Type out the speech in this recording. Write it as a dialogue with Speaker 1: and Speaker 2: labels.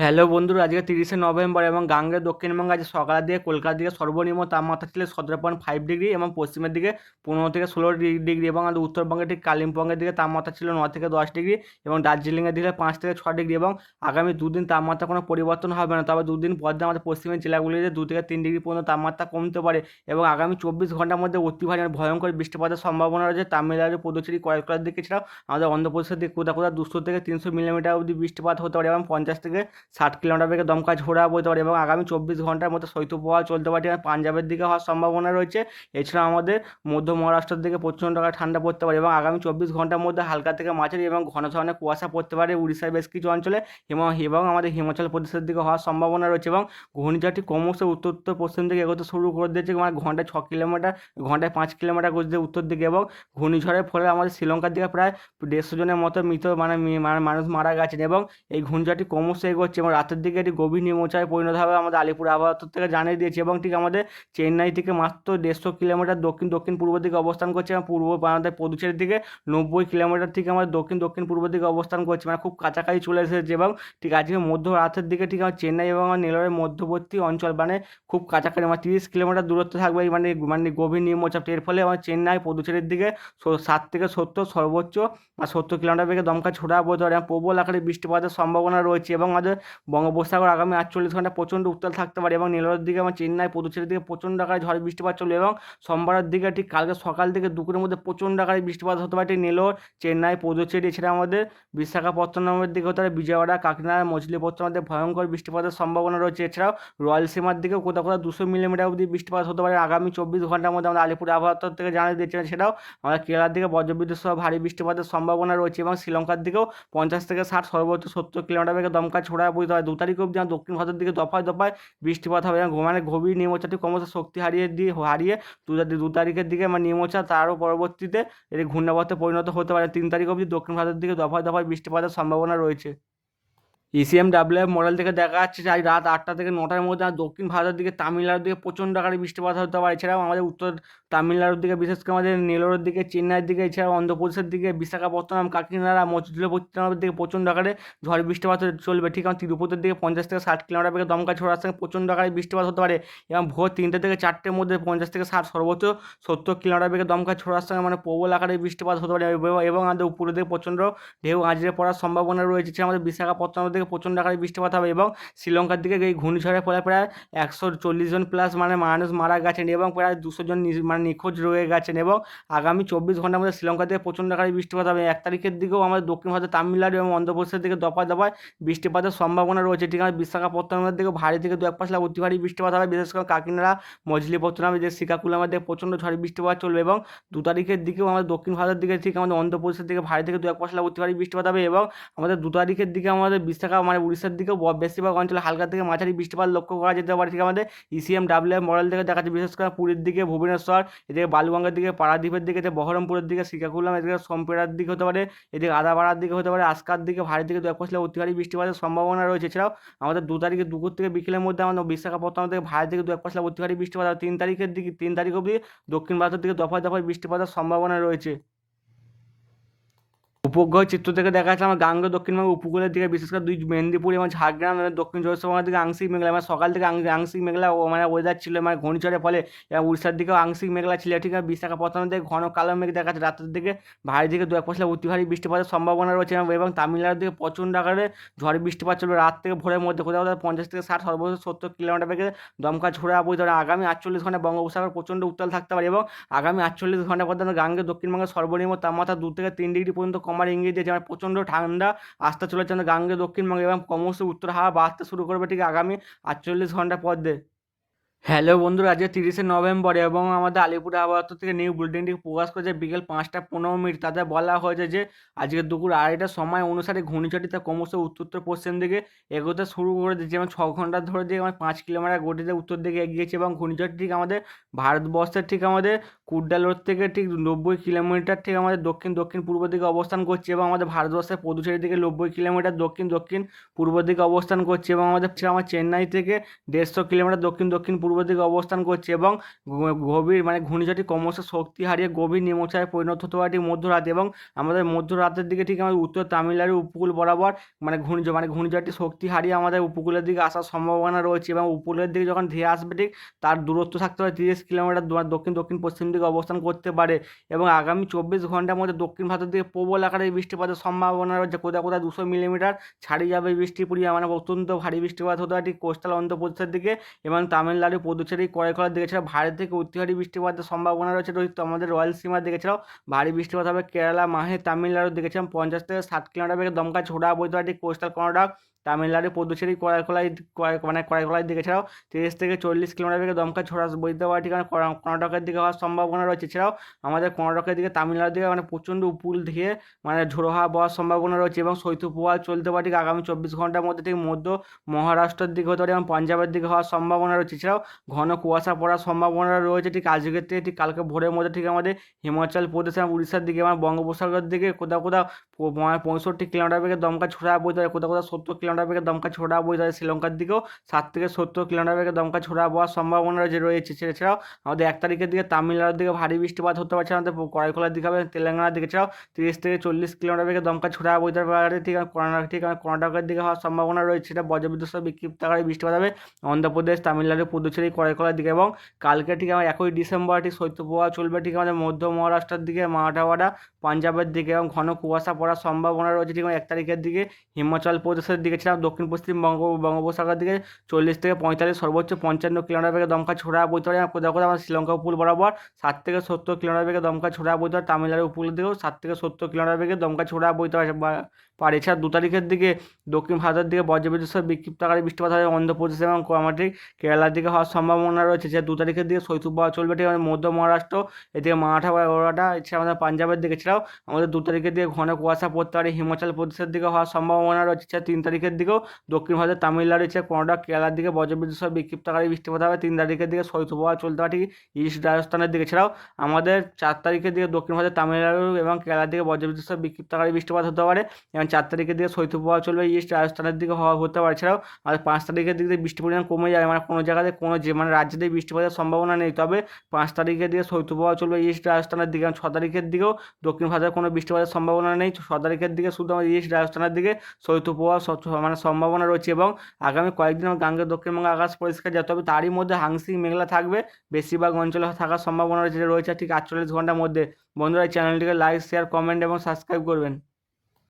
Speaker 1: Hello বন্ধুরা, আজকে তিরিশে নভেম্বর এবং গাঙ্গের দক্ষিণবঙ্গে আজ সকালের দিকে কলকাতার দিকে সর্বনিম্ন তাপমাত্রা ছিল সতেরো পয়েন্ট ফাইভ ডিগ্রি এবং পশ্চিমের দিকে পনেরো থেকে ষোলো ডিগ্রি এবং আমাদের উত্তরবঙ্গের ঠিক কালিম্পংয়ের দিকে তাপমাত্রা ছিল ন থেকে দশ ডিগ্রি এবং দার্জিলিংয়ের দিকে পাঁচ থেকে ছ ডিগ্রি এবং আগামী দুদিন তাপমাত্রা কোনো পরিবর্তন হবে না। তবে দুদিন পর দিয়ে আমাদের পশ্চিমের জেলাগুলিতে দু থেকে তিন ডিগ্রি পর্যন্ত তাপমাত্রা কমতে পারে এবং আগামী চব্বিশ ঘণ্টার মধ্যে অতি ভারী ভয়ঙ্কর বৃষ্টিপাতের সম্ভাবনা রয়েছে। তামিলনাড়ু, পুদুচেরি কয়েকটার দিকে ছাড়াও আমাদের অন্ধ্রপ্রদেশের দিকে কোথাও কোথাও দুশো থেকে তিনশো মিলিমিটার অবধি বৃষ্টিপাত হতে পারে এবং পঞ্চাশ থেকে ষাট কিলোমিটার বেগে দমকা ঝোড়া বইতে পারে এবং আগামী চব্বিশ ঘণ্টার মধ্যে শৈত্যপ্রবাহ চলতে পারে। পাঞ্জাবের দিকে হওয়ার সম্ভাবনা রয়েছে। এছাড়া আমাদের মধ্য মহারাষ্ট্রের দিকে প্রচণ্ড ঠান্ডা পড়তে পারে এবং আগামী চব্বিশ ঘণ্টার মধ্যে হালকা থেকে মাঝারি এবং ঘন ধরনের কুয়াশা পড়তে পারে উড়িষ্যার বেশ কিছু অঞ্চলে এবং এবং আমাদের হিমাচল প্রদেশের দিকে হওয়ার সম্ভাবনা রয়েছে এবং ঘূর্ণিঝড়টি ক্রমশ উত্তর উত্তর, পশ্চিম দিকে এগোতে শুরু করে দিয়েছে মানে ঘন্টায় ছ কিলোমিটার, ঘন্টায় পাঁচ কিলোমিটার গতিতে উত্তর দিকে এবং ঘূর্ণিঝড়ের ফলে আমাদের শ্রীলঙ্কার দিকে প্রায় দেড়শো জনের মতো মৃত মানে মানে মানুষ মারা গেছেন এবং এই ঘূর্ণিঝড়টি ক্রমশ এগোচ্ছে। এবং রাতের দিকে এটি গভীর নিম্নচাপে পরিণত হবে আমাদের আলিপুর আবহাওয়া থেকে জানিয়ে দিয়েছে এবং ঠিক আমাদের চেন্নাই থেকে মাত্র দেড়শো কিলোমিটার দক্ষিণ দক্ষিণ পূর্ব দিকে অবস্থান করছে এবং পূর্ব আমাদের পদুচেরির দিকে নব্বই কিলোমিটার থেকে আমাদের দক্ষিণ দক্ষিণ পূর্ব দিকে অবস্থান করছে। মানে খুব কাছাকাছি চলে এসেছে এবং ঠিক আজকে মধ্য রাতের দিকে ঠিক আমার চেন্নাই এবং আমার নেলোরের মধ্যবর্তী অঞ্চল মানে খুব কাছাকাছি মানে তিরিশ কিলোমিটার দূরত্ব থাকবে মানে মানে গভীর নিম্নচাপটি এর ফলে আমার চেন্নাই পদুচেরির দিকে স- ষাট থেকে সত্তর সর্বোচ্চ সত্তর কিলোমিটার বেগে দমকা বলতে পারে এবং প্রবল আকারে বৃষ্টিপাতের সম্ভাবনা রয়েছে এবং আমাদের বঙ্গোপসাগর আগামী আটচল্লিশ ঘণ্টা প্রচণ্ড উত্তাল থাকতে পারে এবং নেলোরের দিকে আমার চেন্নাই, পদুচেরির দিকে প্রচণ্ড আকারে ঝড় বৃষ্টিপাত চলবে এবং সোমবারের দিকে ঠিক কালকে সকাল থেকে দুপুরের মধ্যে প্রচণ্ড আকারে বৃষ্টিপাত হতে পারে। নেলোর, চেন্নাই, পদুচেরি, এছাড়া আমাদের বিশাখাপত্তনমের দিকে হতে পারে, বিজয়ওয়াড়া, কাকিনাড়া মছলিপত্তনের ভয়ঙ্কর বৃষ্টিপাতের সম্ভাবনা রয়েছে। এছাড়াও রয়লসীমার দিকেও কোথাও কোথাও দুশো মিলিমিটার অবধি বৃষ্টিপাত হতে পারে আগামী চব্বিশ ঘণ্টার মধ্যে। আমাদের আলিপুর আবহাওয়া দপ্তর থেকে জানিয়ে দিয়েছে সেটাও আমাদের কেরালার দিকে বজ্রবিদ্যুৎ সহ ভারী বৃষ্টিপাতের সম্ভাবনা রয়েছে এবং শ্রীলঙ্কার দিকেও পঞ্চাশ থেকে ষাট, সর্বোচ্চ সত্তর কিলোমিটার বেগে দমকা ছোড়া বইতে হয়। দু তারিখ অবধি দক্ষিণ ভারতের দিকে দফায় দফায় বৃষ্টিপাত হবে। এবং মানে গভীর নিম্নচাপটি ক্রমশ শক্তি হারিয়ে দিয়ে হারিয়ে দু দু তারিখের দিকে মানে নিম্নচাপ তারও পরবর্তীতে এটি ঘূর্ণাবর্তে পরিণত হতে পারে। তিন তারিখ অবধি দক্ষিণ ভারতের দিকে দফায় দফায় বৃষ্টিপাতের সম্ভাবনা রয়েছে। ইসিএম ডাব্লিউ মডেল থেকে দেখা যাচ্ছে যে আজ রাত আটটা থেকে নটার মধ্যে দক্ষিণ ভারতের দিকে তামিলনাড়ুর দিকে প্রচণ্ড আকারে বৃষ্টিপাত হতে পারে। এছাড়াও আমাদের উত্তর তামিলনাড়ুর দিকে, বিশেষ করে আমাদের নেলোরের দিকে, চেন্নাইয়ের দিকে, এছাড়াও অন্ধ্রপ্রদেশের দিকে, বিশাখাপত্তনম, কাকিনাড়া মচিলিপত্তনমের দিকে প্রচণ্ড আকারে ঝড় বৃষ্টিপাত চলবে। ঠিক আছে, তিরুপতির দিকে পঞ্চাশ থেকে ষাট কিলোমিটার বেগে দমকা ছোড়ার সঙ্গে প্রচণ্ড আকারে বৃষ্টিপাত হতে পারে। এবং ভোর তিনটে থেকে চারটের মধ্যে পঞ্চাশ থেকে ষাট, সর্বোচ্চ সত্তর কিলোমিটার বেগে দমকা ছোড়ার সঙ্গে মানে প্রবল আকারে বৃষ্টিপাত হতে পারে। এবং- আমাদের উপরের দিকে প্রচণ্ড ঢেউ, আঁচড়ে পড়ার সম্ভাবনা রয়েছে। আমাদের বিশাখাপত্তনমের দিকে প্রচণ্ড আকারে বৃষ্টিপাত হবে এবং শ্রীলঙ্কার দিকে এই ঘূর্ণিঝড়ের ফলে প্রায় একশো চল্লিশ জন প্লাস মানে মানুষ মারা গেছেন এবং প্রায় দুশো জন মানে নিখোঁজ রয়ে গেছেন এবং আগামী চব্বিশ ঘণ্টার মধ্যে শ্রীলঙ্কা থেকে প্রচণ্ড আকারে বৃষ্টিপাত হবে। এক তারিখের দিকেও আমাদের দক্ষিণ ভারতের তামিলনাড়ু এবং অন্ধ্রপ্রদেশের দিকে দফায় দফায় বৃষ্টিপাতের সম্ভাবনা রয়েছে। ঠিক আছে, বিশাখাপত্তনমের দিকে ভারী থেকে দু এক পাশলা অতি ভারী বৃষ্টিপাত হবে। বিশেষ করে কাকিনাড়া, মজলিপত্তনম যে শ্রীকাকুলামের দিকে প্রচণ্ড ঝড় বৃষ্টিপাত চলবে এবং দু তারিখের দিকেও আমাদের দক্ষিণ ভারতের দিকে ঠিক আমাদের অন্ধ্রপ্রদেশের দিকে ভারী থেকে দু এক পাশলা অতি ভারী বৃষ্টিপাত হবে এবং আমাদের দু তারিখের দিকে আমাদের বিশাখা মানে উড়িষ্যার দিকেও ব- বেশিরভাগ অঞ্চলে হালকা থেকে মাঝারি বৃষ্টিপাত লক্ষ্য করা যেতে পারে। ঠিক আমাদের ইসিএম ডাব্লিউ মডেল থেকে দেখা যাচ্ছে বিশেষ করে পুরীর দিকে ভুবনেশ্বর, এদিকে বালুগঙ্গার দিকে পারাদ্বীপের দিকে বহরমপুরের দিকে, শ্রীকাকুলাম, এদিকে সোমপেড়ার দিকে হতে পারে, এদিকে আদাপাড়ার দিকে হতে পারে, আজকার দিকে, ভারী দিকে দু এক পাশলা অতি বৃষ্টিপাতের সম্ভাবনা রয়েছে। এছাড়াও আমাদের দু তারিখে দুপুর থেকে বিকেলের মধ্যে আমাদের বিশাখাপত্তনম থেকে ভারী থেকে দু এক পাশলা অতি বৃষ্টিপাত তিন তারিখের দিকে, তিন তারিখ অবধি দক্ষিণ ভারতের দিকে দফায় দফায় বৃষ্টিপাতের সম্ভাবনা রয়েছে। উপগ্রহ চিত্র থেকে দেখা যাচ্ছে, আমার গাঙ্গে দক্ষিণবঙ্গ উপকূলের দিকে, বিশেষ করে দুই মেদিনীপুর এবং ঝাড়গ্রাম দক্ষিণ চব্বিশ পরগনার দিকে আংশিক মেঘলা। মানে সকাল থেকে আংশিক মেঘলা মানে ওয়েদার ছিল মানে ঘূর্ণিঝড়ের ফলে। উড়িষ্যার দিকেও আংশিক মেঘলা ছিল। ঠিক আছে, বিশাখাপত্তনম থেকে ঘন কালো মেঘ দেখা যাচ্ছে। রাতের দিকে ভারী দিকে দু এক পশলা অতি ভারী বৃষ্টিপাতের সম্ভাবনা রয়েছে এবং- তামিলনাড়ুর দিকে প্রচণ্ড আকারে ঝড় বৃষ্টিপাত চলবে। রাত থেকে ভোরের মধ্যে কোথাও কোথাও পঞ্চাশ থেকে ষাট সর্বোচ্চ সত্তর কিলোমিটার বেগে দমকা ঝোড়া বইতে আগামী আটচল্লিশ ঘণ্টা বঙ্গোপসাগর প্রচণ্ড উত্তাল থাকতে পারে এবং আগামী আটচল্লিশ ঘণ্টা পর্যন্ত গাঙ্গে দক্ষিণবঙ্গের সর্বনিম্ন তাপমাত্রা দু থেকে তিন ডিগ্রি পর্যন্ত কমার ইঙ্গিত দিয়েছে মানে প্রচণ্ড ঠান্ডা, আসতে চলেছে আমাদের গাঙ্গে দক্ষিণবঙ্গে এবং ক্রমশ উত্তর হাওয়া বাড়তে শুরু করবে ঠিক আগামী আটচল্লিশ ঘণ্টা পর দিয়ে হ্যালো বন্ধুরা, আজকে তিরিশে নভেম্বর এবং আমাদের আলিপুর আবহাওয়া থেকে নিউ বুলেটিনটি প্রকাশ করেছে বিকেল পাঁচটা পনেরো মিনিট। তাতে বলা হয়েছে যে, আজকে দুপুর আড়াইটার সময় অনুসারে ঘূর্ণিঝড়টিতে ক্রমশ উত্তর উত্তর পশ্চিম দিকে এগোতে শুরু করে দিয়েছে এবং ছ ঘণ্টা ধরে দিয়ে আমার পাঁচ কিলোমিটার গতিতে উত্তর দিকে এগিয়েছে এবং ঘূর্ণিঝড়টি ঠিক আমাদের ভারতবর্ষের ঠিক আমাদের কুড্ডালোর থেকে ঠিক নব্বই কিলোমিটার ঠিক আমাদের দক্ষিণ দক্ষিণ, পূর্ব দিকে অবস্থান করছে এবং আমাদের ভারতবর্ষের পদুচেরি থেকে নব্বই কিলোমিটার, দক্ষিণ দক্ষিণ, পূর্ব দিকে অবস্থান করছে এবং আমাদের আমার চেন্নাই থেকে দেড়শো কিলোমিটার, দক্ষিণ দক্ষিণ, পূর্ব দিকে অবস্থান করছে এবং গভীর মানে ঘূর্ণিঝড়টি ক্রমশ শক্তি হারিয়ে গভীর নিম্নচাপে পরিণত হতে পারে মধ্যরাতে এবং আমাদের মধ্যরাতের দিকে ঠিক আমাদের উত্তর তামিলনাড়ু উপকূল বরাবর মানে ঘূর্ণিঝড় মানে ঘূর্ণিঝড়টি শক্তি হারিয়ে আমাদের উপকূলের দিকে আসার সম্ভাবনা রয়েছে এবং উপকূলের দিকে যখন ধেয়ে আসবে ঠিক তার দূরত্ব থাকতে পারে তিরিশ কিলোমিটার, দক্ষিণ দক্ষিণ, পশ্চিম দিকে অবস্থান করতে পারে এবং আগামী চব্বিশ ঘণ্টার মধ্যে দক্ষিণ ভারতের দিকে প্রবল আকারে বৃষ্টিপাতের সম্ভাবনা রয়েছে। কোথাও কোথাও দুশো মিলিমিটার ছাড়িয়ে যাবে বৃষ্টির পরিমাণ মানে অত্যন্ত ভারী বৃষ্টিপাত হতে পারে। ঠিক কোস্টাল অন্ধ্রপ্রদেশের দিকে এবং তামিলনাড়ু, পুদুচেরি করাইকলার দিকে ছাড়া ভারত থেকে অতি ভারী বৃষ্টিপাতের সম্ভাবনা রয়েছে। রোহিত, আমাদের রয়্যাল সীমার দিকে ছাড়াও ভারী বৃষ্টিপাত হবে কেরালা, মাহে, তামিলনাড়ুর দিকে পঞ্চাশ থেকে ষাট কিলোমিটার বেগে দমকা ছোড়া ঠিক কোস্টাল কর্ণাটক তামিলনাড়ু পুদুচেরি করাইকলাই করাই- মানে করাইকলার দিকে ছাড়াও, তিরিশ থেকে চল্লিশ কিলোমিটার বেগে দমকা ছোড়া বইতে পারে ঠিক মানে কর্ণাটকের দিকে হওয়ার সম্ভাবনা রয়েছে। এছাড়াও আমাদের কর্ণাটকের দিকে, তামিলনাড়ুর দিকে মানে প্রচণ্ড উপকূল থেকে মানে ঝোড়ো হাওয়া বওয়ার সম্ভাবনা রয়েছে এবং শৈত্যপ্রবাহ চলতে পারে ঠিক আগামী চব্বিশ ঘণ্টার মধ্যে ঠিক মধ্য মহারাষ্ট্রের দিকে হতে পারে এবং পাঞ্জাবের দিকে হওয়ার সম্ভাবনা রয়েছে। এছাড়াও ঘন কুয়াশা পড়ার সম্ভাবনা রয়েছে ঠিক আজকের থেকে ঠিক কালকে ভোরের মধ্যে ঠিক আমাদের হিমাচল প্রদেশ এবং উড়িষ্যার দিকে এবং বঙ্গোপসাগরের দিকে কোথাও কোথাও মানে পঁয়ষট্টি কিলোমিটার বেগে দমকা ছোড়া বইতে পারে কোথাও কোথাও সত্তর কিলোমিটার বেগে দমকা ছোড়া বইতে পারে শ্রীলঙ্কার দিকেও ষাট থেকে সত্তর কিলোমিটার বেগে দমকা ছোড়া বওয়ার সম্ভাবনা রয়েছে। রয়েছে এছাড়াও আমাদের এক তারিখের দিকে তামিলনাড়ুর দিকে ভারী বৃষ্টিপাত হতে পারছে আমাদের করাইকলার দিকে হবে, তেলেঙ্গানার দিকে। ছাড়াও তিরিশ থেকে চল্লিশ কিলোমিটার বেগে দমকা ছোড়া বইতে পারে ঠিক কর্ণাটক ঠিক কর্ণাটকের দিকে হওয়ার সম্ভাবনা রয়েছে। সেটা বজ্রবিদ্যুৎ সহ বিক্ষিপ্ত আকারে বৃষ্টিপাত হবে। অন্ধ্রপ্রদেশ, তামিলনাড়ু, পুদুচেরি, করাইকলার দিকে এবং কালকে ঠিক আমার একই ডিসেম্বর ঠিক শৈত্যপ্রবাহ চলবে ঠিক আমাদের মধ্য মহারাষ্ট্রের দিকে, মারাঠাওয়াড়া, পাঞ্জাবের দিকে এবং ঘন কুয়াশা পড়ার সম্ভাবনা রয়েছে ঠিক এক তারিখের দিকে হিমাচল প্রদেশের দিকে ছিলাম দক্ষিণ পশ্চিম বঙ্গ, বঙ্গোপসাগর দিকে চল্লিশ থেকে পঁয়তাল্লিশ, সর্বোচ্চ পঞ্চান্ন কিলোমিটার বেগে দমকা ছোড়া বইতে পারে কোথাও কোথাও আমার শ্রীলঙ্কা উপকূল বরাবর সাত থেকে সত্তর কিলোমিটার বেগে দমকা ছোড়া বইতে পারে তামিলনাড়ু উপকূলের দিকেও সাত থেকে সত্তর কিলোমিটার বেগে দমকা ছোড়া বইতে পারে পারে এছাড়া দু তারিখের দিকে দক্ষিণ ভারতের দিকে বজ্রবিদ্যুৎ সহ বিক্ষিপ্ত আকারে বৃষ্টিপাত হবে অন্ধ্রপ্রদেশ এবং আমাদের কেরালার দিকে হওয়ার সম্ভাবনা রয়েছে। যে দু তারিখের দিকে শৈত্যপ্রবাহ চলবে ঠিক আমাদের মধ্য মহারাষ্ট্র, এদিকে মারাঠা ওরাটা এছাড়া আমাদের পাঞ্জাবের দিকে। এছাড়াও আমাদের দু তারিখের দিকে ঘন কুয়াশা পড়তে পারে। হিমাচল প্রদেশের দিকে হওয়ার সম্ভাবনা রয়েছে। এছাড়া তিন তারিখের দিকেও দক্ষিণ ভারতের তামিলনাড়ু, এছাড়া কর্ণাটক, কেরালার দিকে বজ্রবিদ্যুৎ সহ বিক্ষিপ্ত আকারে বৃষ্টিপাত হবে। তিন তারিখের দিকে শৈত্যপ্রবাহ চলতে পারে ঠিক ইস্ট রাজস্থানের দিকে। এছাড়াও আমাদের চার তারিখের দিকে দক্ষিণ ভারতের তামিলনাড়ু এবং কেরালার দিকে বজ্রবিদ্যুৎ সহ বিক্ষিপ্ত আকারে বৃষ্টিপাত হতে পারে এবং চার তারিখের দিকে শৈত্যপ্রবাহ চলবে ইস্ট রাজস্থানের দিকে হওয়া হতে পারে। এছাড়াও আমাদের পাঁচ তারিখের দিকে বৃষ্টির পরিমাণ কমে যাবে মানে কোনো জায়গাতে কোনো যে মানে রাজ্যেতে বৃষ্টিপাতের সম্ভাবনা নেই। তবে পাঁচ তারিখের দিকে শৈত্যপ্রবাহ চলবে ইস্ট রাজস্থানের দিকে। ছ তারিখের দিকেও দক্ষিণ ভারতের কোনো বৃষ্টিপাতের সম্ভাবনা নেই। ছ তারিখের দিকে শুধু আমাদের ইস্ট রাজস্থানের দিকে শৈত্যপ্রবাহ মানে সম্ভাবনা রয়েছে এবং আগামী কয়েকদিন গাঙ্গের দক্ষিণবঙ্গে আকাশ পরিষ্কার যাবে। তবে তারই মধ্যে হাংসিং, মেঘলা থাকবে। বেশিরভাগ অঞ্চলে থাকার সম্ভাবনা রয়েছে রয়েছে ঠিক আটচল্লিশ ঘণ্টার মধ্যে। বন্ধুরা চ্যানেলটিকে লাইক শেয়ার কমেন্ট এবং সাবস্ক্রাইব করবেন।